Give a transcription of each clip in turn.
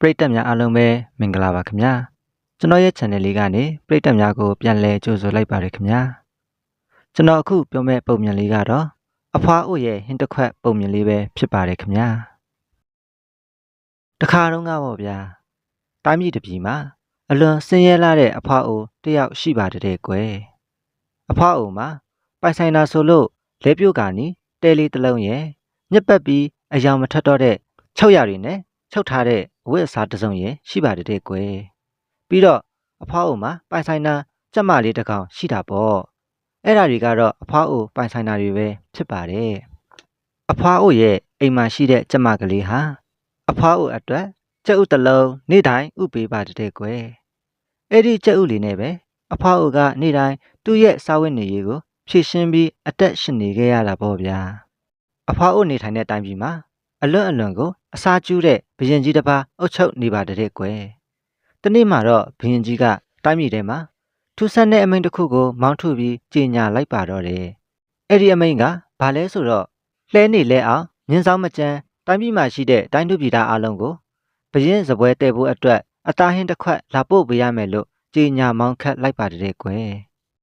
ပရိသတ်များအားလုံးပဲမင်္ဂလာပါခင်ဗျာကျွန်တော်ရဲ့ channel လေးကနေပရိသတ်များကိုပြန်လည်ကြိုဆိုလိုက်ပါတယ်ခင်ဗျာကျွန်တော်အခုပြောမယ့်ပုံမြင်လေးကတော့အဖွားအိုရဲ့ဟင်းတစ်ခွက်ပုံမြင်လေးပဲဖြစ်ပါတယ်ခင်ဗျာတခါတော့ကပေါ့ဗျာတိုင်းပြည်တစ်ပြည်မှာအလွန်ဆင်းရဲလာတဲ့အဖွားအိုတစ်ယောက်ရှိပါတဲ့ကွယ်အဖွားအိုမှာပိုင်ဆိုင်တာဆိုလို့လဲပြုတ်ကနီတဲလေးတစ်လုံးရဲ့ညက်ပတ်ပြီးအယောင်မထက်တော့တဲ့600ရည်နဲ့ ချုပ်ထားတဲ့အဝတ်အစားတစ်စုံရဲ့ရှိပါတယ်တဲ့ကွယ်ပြီးတော့အဖွားအိုမှာပိုင်ဆိုင်တာကြက်မလေးတစ်ကောင်ရှိတာပေါ့အဲ့ဒါတွေကတော့အဖွားအိုပိုင်ဆိုင်တာတွေပဲဖြစ်ပါတယ်အဖွားအိုရဲ့အိမ်မှာရှိတဲ့ကြက်မကလေးဟာအဖွားအိုအတွက်ကြက်ဥတစ်လုံးနေ့တိုင်းဥပေးပါတယ်တဲ့ကွယ်အဲ့ဒီကြက်ဥလေးနဲ့ပဲအဖွားအိုကနေ့တိုင်းသူ့ရဲ့စားဝတ်နေရေးကိုဖြည့်ရှင်းပြီးအသက်ရှင်နေခဲ့ရတာပေါ့ဗျာအဖွားအိုနေထိုင်တဲ့အတိုင်းပြည်မှာအလွတ်အလွန်ကို အစာကျူးတဲ့ဘရင်ကြီးတစ်ပါးအုပ်ချုပ်နေပါတဲ့ကွယ်။တနေ့မှတော့ဘရင်ကြီးကတိုင်းပြည်ထဲမှာထူးဆန်းတဲ့အမိန့်တစ်ခုကိုမောင်းထုတ်ပြီးကြေညာလိုက်ပါတော့တယ်။အဲ့ဒီအမိန့်ကဘာလဲဆိုတော့လှဲနေလဲအောင်မြင်းဆောင်မကျန်းတိုင်းပြည်မှာရှိတဲ့တိုင်းသူပြည်သားအလုံးကိုဘရင်စပွဲတဲ့ဖို့အတွက်အသားဟင်းတစ်ခွက်လာပို့ပေးရမယ်လို့ကြေညာမောင်းခတ်လိုက်ပါတဲ့ကွယ်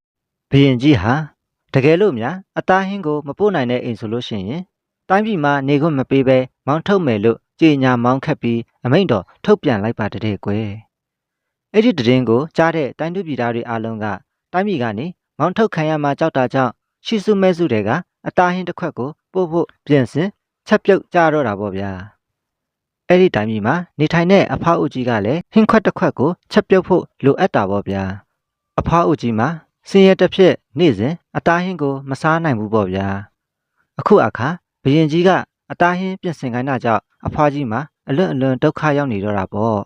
။ဘရင်ကြီးဟာတကယ်လို့များအသားဟင်းကိုမပို့နိုင်တဲ့အိမ်ဆိုလို့ရှိရင် တိုင်းပြည်မှာနေခွင့်မပေးဘဲမောင်းထုတ်မယ်လို့ကြေညာမောင်းခတ်ပြီးအမိန့်တော်ထုတ်ပြန်လိုက်ပါတဲ့ကွယ်အဲ့ဒီတည်င်းကိုကြားတဲ့တိုင်းသူပြည်သားတွေအားလုံးကတိုင်းပြည်ကနေမောင်းထုတ်ခံရမှာကြောက်တာကြောင့်ရှီစုမဲစုတွေကအသားဟင်းတစ်ခွက်ကိုပို့ဖို့ပြင်ဆင်ချက်ပြုတ်ကြတော့တာပေါ့ဗျာအဲ့ဒီတိုင်းပြည်မှာနေထိုင်တဲ့အဖအုပ်ကြီးကလည်းဟင်းခွက်တစ်ခွက်ကိုချက်ပြုတ်ဖို့လိုအပ်တာပေါ့ဗျာအဖအုပ်ကြီးမှာစင်ရတစ်ဖြစ်နေ့စဉ်အသားဟင်းကိုမစားနိုင်ဘူးပေါ့ဗျာအခုအခါ ဘရင်ကြီးကအသားဟင်းပြင်ဆင်ခိုင်းတာကြောင့်အဖွားကြီးမှာအလွန်အလွန်ဒုက္ခရောက်နေတော့တာပေါ့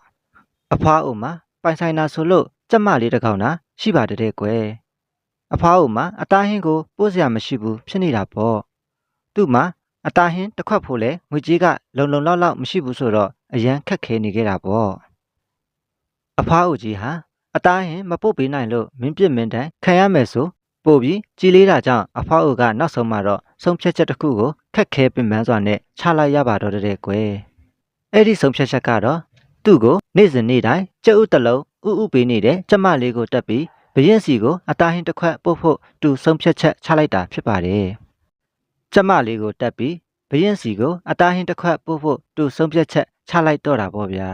အဖွားအိုမှာပိုင်ဆိုင်တာဆိုလို့ကြက်မလေးတစ်ကောင်သာရှိပါတဲ့ကွယ်အဖွားအိုမှာအသားဟင်းကိုပို့စရာမရှိဘူးဖြစ်နေတာပေါ့သူ့မှာအသားဟင်းတစ်ခွက်ဖို့လဲငွေကြီးကလုံလုံလောက်လောက်မရှိဘူးဆိုတော့အရန်ခက်ခဲနေခဲ့တာပေါ့အဖွားအိုကြီးဟာအသားဟင်းမပုတ်ပေးနိုင်လို့မင်းပြစ်မင်းတန်းခံရမယ်ဆိုပို့ပြီးကြည်လေးတာကြောင့်အဖွားအိုကနောက်ဆုံးမှတော့ ဆုံးဖြတ်ချက်တစ်ခုကိုခက်ခဲပင်ပန်းစွာနဲ့ချလိုက်ရပါတော့တဲ့ကွယ်အဲ့ဒီဆုံးဖြတ်ချက်ကတော့သူ့ကိုနေ့စဉ်နေ့တိုင်းကြက်ဥတစ်လုံးဥဥပေးနေတဲ့ကျမလေးကိုတက်ပြီးဘရင်စီကိုအသားဟင်းတစ်ခွက်ပို့ဖို့သူဆုံးဖြတ်ချက်ချလိုက်တာဖြစ်ပါတယ်ကျမလေးကိုတက်ပြီးဘရင်စီကိုအသားဟင်းတစ်ခွက်ပို့ဖို့သူဆုံးဖြတ်ချက်ချလိုက်တော့တာပေါ့ဗျာ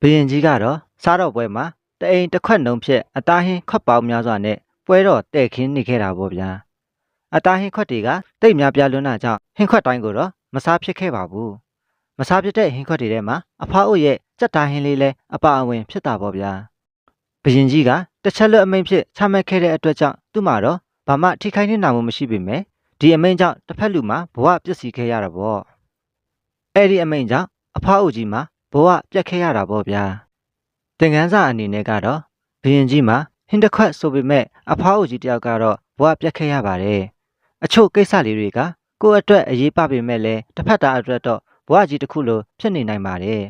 ဘရင်ကြီးကတော့စားတော့ပွဲမှာတအိမ်တစ်ခွက်နှုံဖြင့်အသားဟင်းခွက်ပေါင်းများစွာနဲ့ပွဲတော်တဲ့ခင်းနေခဲ့တာပေါ့ဗျာ အသားဟင်းခွက်တွေကတိတ်များပြားလွန်းတာကြောင့်ဟင်းခွက်တိုင်းကိုတော့မစားဖြစ်ခဲ့ပါဘူးမစားဖြစ်တဲ့ဟင်းခွက်တွေထဲမှာအဖွားအိုရဲ့စက်သားဟင်းလေးလည်းအပါအဝင်ဖြစ်တာပေါ့ဗျာဘရင်ကြီးကတစ်ချက်လွတ်အမိန့်ဖြစ်ချမှတ်ခဲ့တဲ့အတွက်ကြောင့်သူ့မှာတော့ဘာမှထိခိုက်နေတာမှမရှိပေမဲ့ဒီအမိန့်ကြောင့်တစ်ဖက်လူမှာဘဝပျက်စီးခဲ့ရတာပေါ့အဲ့ဒီအမိန့်ကြောင့်အဖွားအိုကြီးမှာဘဝပြတ်ခဲ့ရတာပေါ့ဗျာသင်္ကန်းစာအနေနဲ့ကတော့ဘရင်ကြီးမှာဟင်းတစ်ခွက်ဆိုပေမဲ့အဖွားအိုကြီးတယောက်ကတော့ဘဝပြတ်ခဲ့ရပါတယ် အချို့ကိစ္စလေးတွေကကိုယ့်အတွက်အရေးပါပေမဲ့လည်းတစ်ဖက်သားအတွက်တော့ဘဝကြီးတစ်ခုလိုဖြစ်နေနိုင်ပါတယ်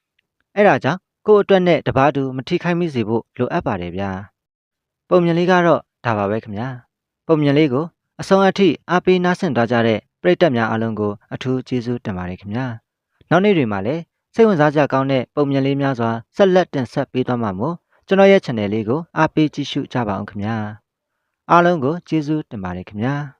။အဲ့ဒါကြောင့်ကိုယ့်အတွက်နဲ့တပားတူမထိခိုက်မိစေဖို့လိုအပ်ပါတယ်ဗျာ။ပုံမြင်လေးကတော့ဒါပါပဲခင်ဗျာ။ပုံမြင်လေးကိုအဆုံးအထိအားပေးနားဆင်သွားကြတဲ့ပရိသတ်များအားလုံးကိုအထူးကျေးဇူးတင်ပါတယ်ခင်ဗျာ။နောက်နေ့တွေမှာလည်းစိတ်ဝင်စားကြကောင်းတဲ့ပုံမြင်လေးများစွာဆက်လက်တင်ဆက်ပေးသွားမှာမို့ကျွန်တော်ရဲ့ channel လေးကိုအားပေးကြည့်ရှုကြပါအောင်ခင်ဗျာ။အားလုံးကိုကျေးဇူးတင်ပါတယ်ခင်ဗျာ။